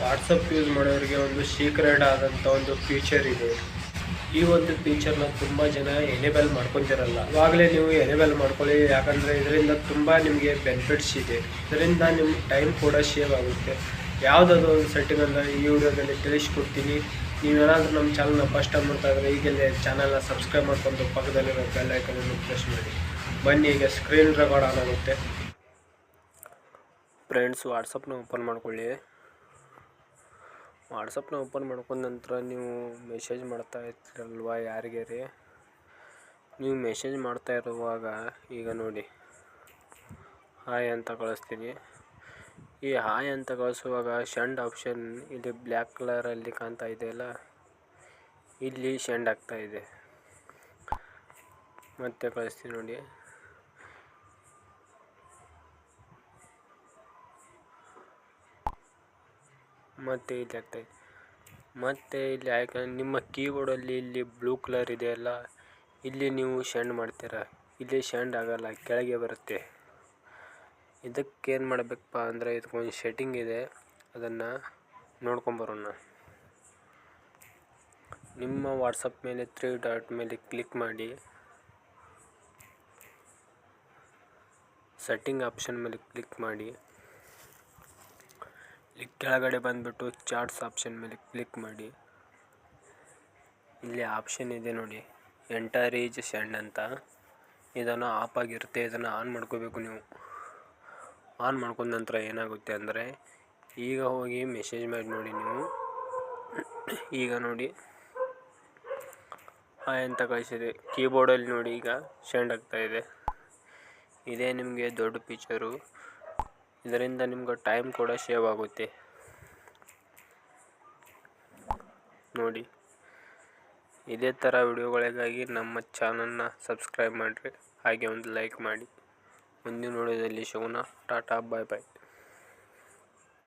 WhatsApp use ಮಾಡೋರಿಗೆ ಒಂದು secret ಆದಂಥ ಒಂದು ಫೀಚರ್ ಇದೆ. ಈ ಒಂದು ಫೀಚರ್ನ ತುಂಬ ಜನ ಎನೇಬಲ್ ಮಾಡ್ಕೊತಿರಲ್ಲ. ಇವಾಗಲೇ ನೀವು ಎನೇಬಲ್ ಮಾಡ್ಕೊಳ್ಳಿ, ಯಾಕಂದರೆ ಇದರಿಂದ ತುಂಬ ನಿಮಗೆ ಬೆನಿಫಿಟ್ಸ್ ಇದೆ. ಇದರಿಂದ ನಿಮ್ಮ ಟೈಮ್ ಕೂಡ ಸೇವ್ ಆಗುತ್ತೆ. ಯಾವುದಾದ್ರು ಒಂದು ಸೆಟ್ಟಿಂಗನ್ನು ಈ ವಿಡಿಯೋದಲ್ಲಿ ತಿಳಿಸ್ಕೊಡ್ತೀನಿ. ನೀವೇನಾದರೂ ನಮ್ಮ ಚಾನಲ್ನ ಫಸ್ಟ್ ಟೈಮ್ ನೋಡ್ತಾ ಇದ್ದರೆ ಈಗಲೇ ಚಾನಲ್ನ ಸಬ್ಸ್ಕ್ರೈಬ್ ಮಾಡ್ಕೊಂಡು ಪಕ್ಕದಲ್ಲಿರೋ ಬೆಲ್ ಐಕನನ್ನು ಪ್ರೆಸ್ ಮಾಡಿ. ಬನ್ನಿ, ಈಗ ಸ್ಕ್ರೀನ್ ರೆಕಾರ್ಡ್ ಆನ್ ಆಗುತ್ತೆ ಫ್ರೆಂಡ್ಸ್ ವಾಟ್ಸಪ್ನ ಓಪನ್ ಮಾಡ್ಕೊಳ್ಳಿ. ವಾಟ್ಸಪ್ನ ಓಪನ್ ಮಾಡ್ಕೊಂಡ ನಂತರ ನೀವು ಮೆಸೇಜ್ ಮಾಡ್ತಾ ಇರ್ತೀರಲ್ವ ಯಾರಿಗೆ ರೀ ನೀವು ಮೆಸೇಜ್ ಮಾಡ್ತಾ ಇರುವಾಗ ಈಗ ನೋಡಿ. ಹಾಯ್ ಅಂತ ಕಳಿಸ್ತೀನಿ. ಈ ಹಾಯ್ ಅಂತ ಕಳಿಸುವಾಗ ಸೆಂಡ್ ಆಪ್ಷನ್ ಇಲ್ಲಿ ಬ್ಲ್ಯಾಕ್ ಕಲರಲ್ಲಿ ಕಾಣ್ತಾ ಇದೆಯಲ್ಲ ಇಲ್ಲಿ ಸೆಂಡ್ ಆಗ್ತಾ ಇದೆ. ಮತ್ತೆ ಕಳಿಸ್ತೀನಿ ನೋಡಿ. ಮತ್ತು ಇಲ್ಲಿ ಆಗ್ತಾಯಿದೆ ಮತ್ತು ಇಲ್ಲಿ ಆಯ್ಕೆ, ನಿಮ್ಮ ಕೀಬೋರ್ಡಲ್ಲಿ ಇಲ್ಲಿ ಬ್ಲೂ ಕಲರ್ ಇದೆಯಲ್ಲ ಇಲ್ಲಿ ನೀವು ಸೆಂಡ್ ಮಾಡ್ತೀರಾ? ಇಲ್ಲಿ ಸೆಂಡ್ ಆಗಲ್ಲ, ಕೆಳಗೆ ಬರುತ್ತೆ. ಇದಕ್ಕೇನು ಮಾಡಬೇಕಪ್ಪ ಅಂದರೆ ಇದಕ್ಕೊಂದು ಸೆಟ್ಟಿಂಗ್ ಇದೆ. ಅದನ್ನು ನೋಡ್ಕೊಂಬರೋಣ ನಿಮ್ಮ ವಾಟ್ಸಪ್ ಮೇಲೆ ತ್ರೀ ಡಾಟ್ ಮೇಲೆ ಕ್ಲಿಕ್ ಮಾಡಿ. ಸೆಟ್ಟಿಂಗ್ ಆಪ್ಷನ್ ಮೇಲೆ ಕ್ಲಿಕ್ ಮಾಡಿ. ಇಲ್ಲಿ ಕೆಳಗಡೆ ಬಂದುಬಿಟ್ಟು ಚಾರ್ಟ್ಸ್ ಆಪ್ಷನ್ ಮೇಲೆ ಕ್ಲಿಕ್ ಮಾಡಿ. ಇಲ್ಲಿ ಆಪ್ಷನ್ ಇದೆ ನೋಡಿ. ಎಂಟರ್ ಏಜ್ ಸೆಂಡ್ ಅಂತ. ಇದನ್ನು ಆಫ್ ಆಗಿರುತ್ತೆ. ಇದನ್ನು ಆನ್ ಮಾಡ್ಕೋಬೇಕು ನೀವು. ಆನ್ ಮಾಡ್ಕೊಂಡ ನಂತರ ಏನಾಗುತ್ತೆ ಅಂದರೆ, ಈಗ ಹೋಗಿ ಮೆಸೇಜ್ ಮಾಡಿ ನೋಡಿ ನೀವು. ಈಗ ನೋಡಿ. ಹಾಯ್ ಅಂತ ಕಳಿಸಿದೆ? ಕೀಬೋರ್ಡಲ್ಲಿ ನೋಡಿ ಈಗ ಸೆಂಡ್ ಆಗ್ತಾಯಿದೆ ಇದೆ. ಇದೇ ನಿಮಗೆ ದೊಡ್ಡ ಫೀಚರು ಇದರಿಂದ ನಿಮ್ಗೆ ಟೈಮ್ ಕೂಡ ಸೇವ್ ಆಗುತ್ತೆ. ನೋಡಿ, ಇದೇ ಥರ ವಿಡಿಯೋಗಳಿಗಾಗಿ ನಮ್ಮ ಚಾನಲ್ನ ಸಬ್ಸ್ಕ್ರೈಬ್ ಮಾಡಿರಿ, ಹಾಗೆ ಒಂದು ಲೈಕ್ ಮಾಡಿ. ಮುಂದಿನ ವಿಡಿಯೋದಲ್ಲಿ ಸಿಗೋಣ. ಟಾಟಾ ಬಾಯ್ ಬಾಯ್